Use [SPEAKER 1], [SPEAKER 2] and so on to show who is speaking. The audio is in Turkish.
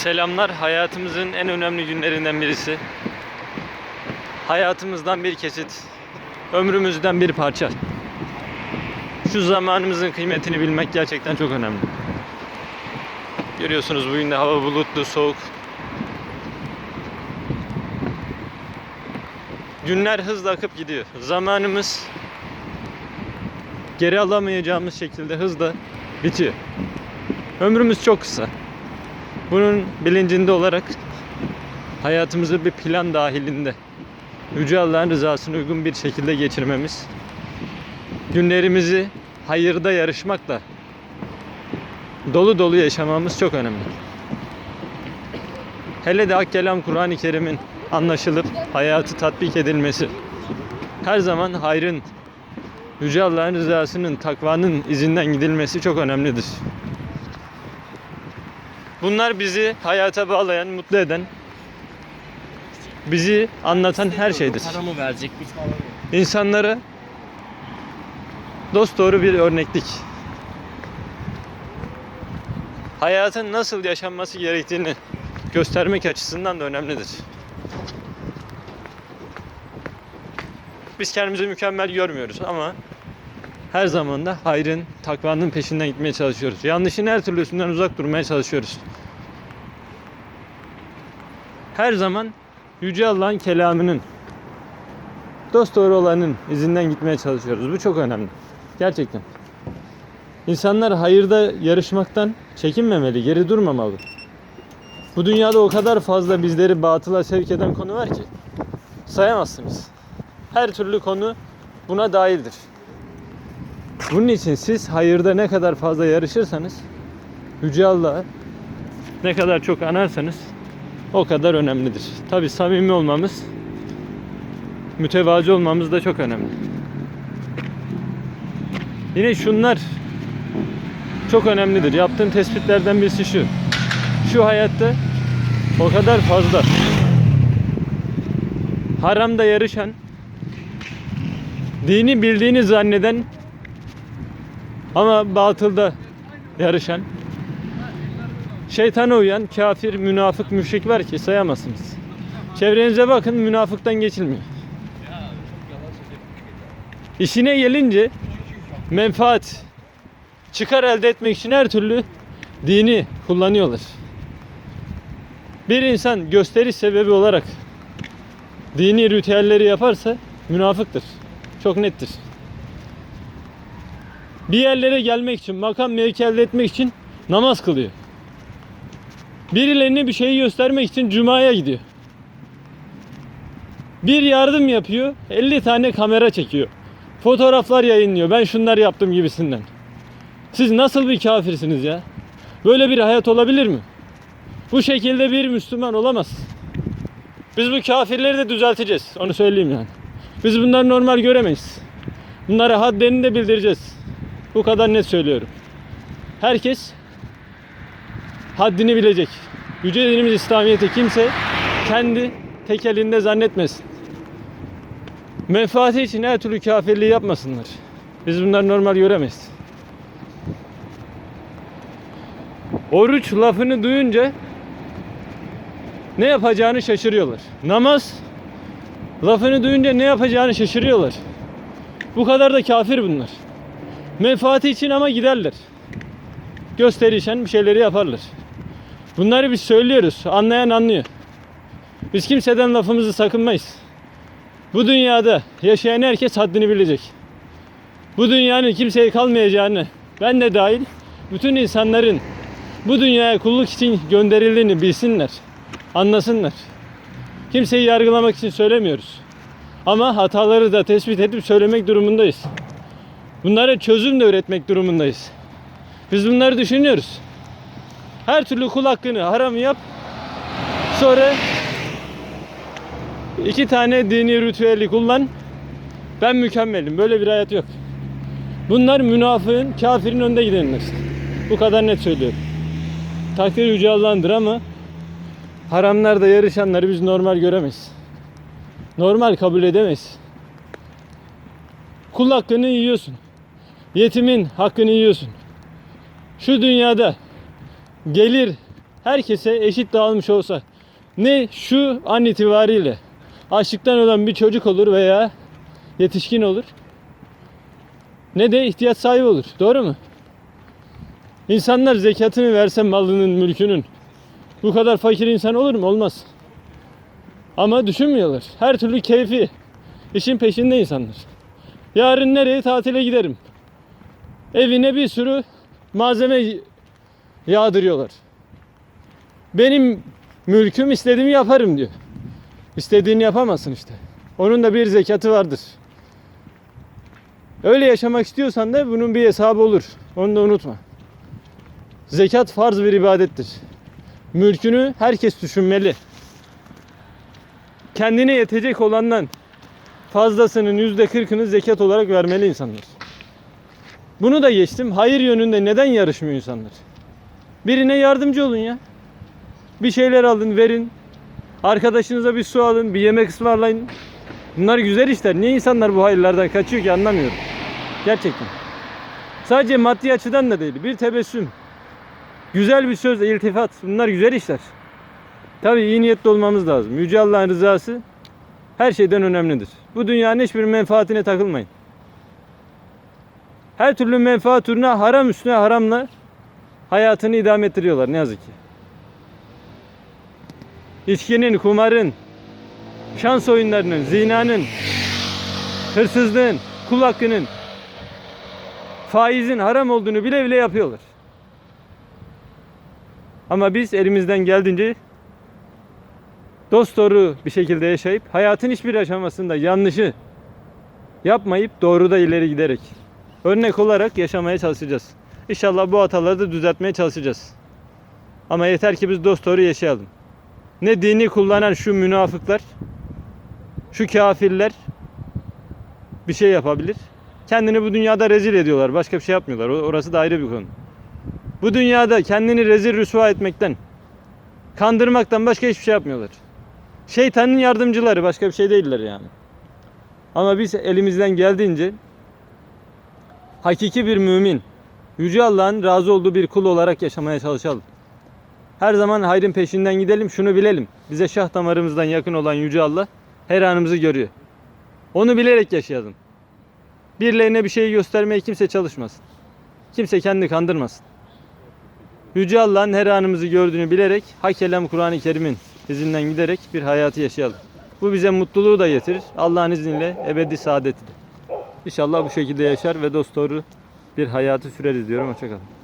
[SPEAKER 1] Selamlar. Hayatımızın en önemli günlerinden birisi. Hayatımızdan bir kesit. Ömrümüzden bir parça. Şu zamanımızın kıymetini bilmek gerçekten çok önemli. Görüyorsunuz bugün de hava bulutlu, soğuk. Günler hızla akıp gidiyor. Zamanımız geri alamayacağımız şekilde hızla bitiyor. Ömrümüz çok kısa. Bunun bilincinde olarak hayatımızı bir plan dahilinde Yüce Allah'ın rızasına uygun bir şekilde geçirmemiz, günlerimizi hayırda yarışmakla dolu dolu yaşamamız çok önemli. Hele de Akkelam Kur'an-ı Kerim'in anlaşılıp hayatı tatbik edilmesi her zaman hayrın, Yüce Allah'ın rızasının, takvanın izinden gidilmesi çok önemlidir. Bunlar bizi hayata bağlayan, mutlu eden, bizi anlatan her şeydir.
[SPEAKER 2] Paramı verecek biz falan.
[SPEAKER 1] İnsanlara dost doğru bir örneklik. Hayatın nasıl yaşanması gerektiğini göstermek açısından da önemlidir. Biz kendimizi mükemmel görmüyoruz ama her zaman da hayrın, takvanın peşinden gitmeye çalışıyoruz. Yanlışın her türlüsünden uzak durmaya çalışıyoruz. Her zaman Yüce Allah'ın kelamının dost doğru olanın izinden gitmeye çalışıyoruz. Bu çok önemli. Gerçekten. İnsanlar hayırda yarışmaktan çekinmemeli, geri durmamalı. Bu dünyada o kadar fazla bizleri batıla sevk eden konu var ki sayamazsınız. Her türlü konu buna dahildir. Bunun için siz hayırda ne kadar fazla yarışırsanız Yüce Allah'ı ne kadar çok anarsanız o kadar önemlidir. Tabi samimi olmamız mütevazi olmamız da çok önemli. Yine şunlar çok önemlidir. Yaptığım tespitlerden birisi şu. Şu hayatta o kadar fazla haramda yarışan, dini bildiğini zanneden ama batılda yarışan, şeytana uyan kafir, münafık, müşrik var ki sayamazsınız. Çevrenize bakın münafıktan geçilmiyor. İşine gelince menfaat, çıkar elde etmek için her türlü dini kullanıyorlar. Bir insan gösteriş sebebi olarak dini ritüelleri yaparsa münafıktır. Çok nettir. Bir yerlere gelmek için, makam mevki elde etmek için namaz kılıyor. Birilerine bir şeyi göstermek için cumaya gidiyor. Bir yardım yapıyor, 50 tane kamera çekiyor. Fotoğraflar yayınlıyor. Ben şunlar yaptım gibisinden. Siz nasıl bir kafirsiniz ya? Böyle bir hayat olabilir mi? Bu şekilde bir Müslüman olamaz. Biz bu kafirleri de düzelteceğiz. Onu söyleyeyim yani. Biz bunları normal göremeyiz. Bunlara haddini de bildireceğiz. Bu kadar net söylüyorum. Herkes haddini bilecek. Yüce dinimiz İslamiyet'e kimse kendi tek elinde zannetmesin. Menfaati için her türlü kafirliği yapmasınlar. Biz bunları normal göremeyiz. Oruç lafını duyunca ne yapacağını şaşırıyorlar. Namaz lafını duyunca ne yapacağını şaşırıyorlar. Bu kadar da kafir bunlar. Menfaati için ama giderler. Gösterişen bir şeyleri yaparlar. Bunları biz söylüyoruz. Anlayan anlıyor. Biz kimseden lafımızı sakınmayız. Bu dünyada yaşayan herkes haddini bilecek. Bu dünyanın kimseye kalmayacağını ben de dahil bütün insanların bu dünyaya kulluk için gönderildiğini bilsinler. Anlasınlar. Kimseyi yargılamak için söylemiyoruz. Ama hataları da tespit edip söylemek durumundayız. Bunlara çözüm de üretmek durumundayız. Biz bunları düşünüyoruz. Her türlü kul hakkını haram yap. Sonra iki tane dini ritüeli kullan. Ben mükemmelim. Böyle bir hayat yok. Bunlar münafığın, kafirin önde gidenler. Bu kadar net söylüyorum. Takdir Yüce Allah'ındır ama haramlarda yarışanları biz normal göremeyiz. Normal kabul edemeyiz. Kul hakkını yiyorsun. Yetimin hakkını yiyorsun. Şu dünyada gelir herkese eşit dağılmış olsa ne şu an itibariyle açlıktan ölen bir çocuk olur veya yetişkin olur ne de ihtiyaç sahibi olur. Doğru mu? İnsanlar zekatını verse malının, mülkünün bu kadar fakir insan olur mu? Olmaz. Ama düşünmüyorlar. Her türlü keyfi işin peşinde insanlar. Yarın nereye tatile giderim? Evine bir sürü malzeme yağdırıyorlar. Benim mülküm istediğimi yaparım diyor. İstediğini yapamazsın işte. Onun da bir zekatı vardır. Öyle yaşamak istiyorsan da bunun bir hesabı olur. Onu da unutma. Zekat farz bir ibadettir. Mülkünü herkes düşünmeli. Kendine yetecek olandan fazlasının yüzde kırkını zekat olarak vermeli insanlar. Bunu da geçtim. Hayır yönünde neden yarışmıyor insanlar? Birine yardımcı olun ya. Bir şeyler alın, verin. Arkadaşınıza bir su alın, bir yemek ısmarlayın. Bunlar güzel işler. Niye insanlar bu hayırlardan kaçıyor ki anlamıyorum. Gerçekten. Sadece maddi açıdan da değil. Bir tebessüm. Güzel bir söz, iltifat. Bunlar güzel işler. Tabii iyi niyetli olmamız lazım. Yüce Allah'ın rızası her şeyden önemlidir. Bu dünyanın hiçbir menfaatine takılmayın. Her türlü menfaat uğruna haram üstüne haramla hayatını idame ettiriyorlar ne yazık ki. İçkinin, kumarın, şans oyunlarının, zinanın, hırsızlığın, kul hakkının, faizin haram olduğunu bile bile yapıyorlar. Ama biz elimizden geldiğince dost doğru bir şekilde yaşayıp hayatın hiçbir aşamasında yanlışı yapmayıp doğruda ileri giderek örnek olarak yaşamaya çalışacağız. İnşallah bu hataları da düzeltmeye çalışacağız. Ama yeter ki biz dost doğru yaşayalım. Ne dini kullanan şu münafıklar, şu kafirler bir şey yapabilir. Kendini bu dünyada rezil ediyorlar. Başka bir şey yapmıyorlar. Orası da ayrı bir konu. Bu dünyada kendini rezil rüsva etmekten, kandırmaktan başka hiçbir şey yapmıyorlar. Şeytanın yardımcıları başka bir şey değiller yani. Ama biz elimizden geldiğince hakiki bir mümin, Yüce Allah'ın razı olduğu bir kul olarak yaşamaya çalışalım. Her zaman hayrın peşinden gidelim, şunu bilelim. Bize şah damarımızdan yakın olan Yüce Allah her anımızı görüyor. Onu bilerek yaşayalım. Birilerine bir şey göstermeye kimse çalışmasın. Kimse kendini kandırmasın. Yüce Allah'ın her anımızı gördüğünü bilerek hak kelam Kur'an-ı Kerim'in izinden giderek bir hayatı yaşayalım. Bu bize mutluluğu da getirir. Allah'ın izniyle ebedi saadeti de. İnşallah bu şekilde yaşar ve dost doğru bir hayatı süreriz diyorum. Hoşçakalın.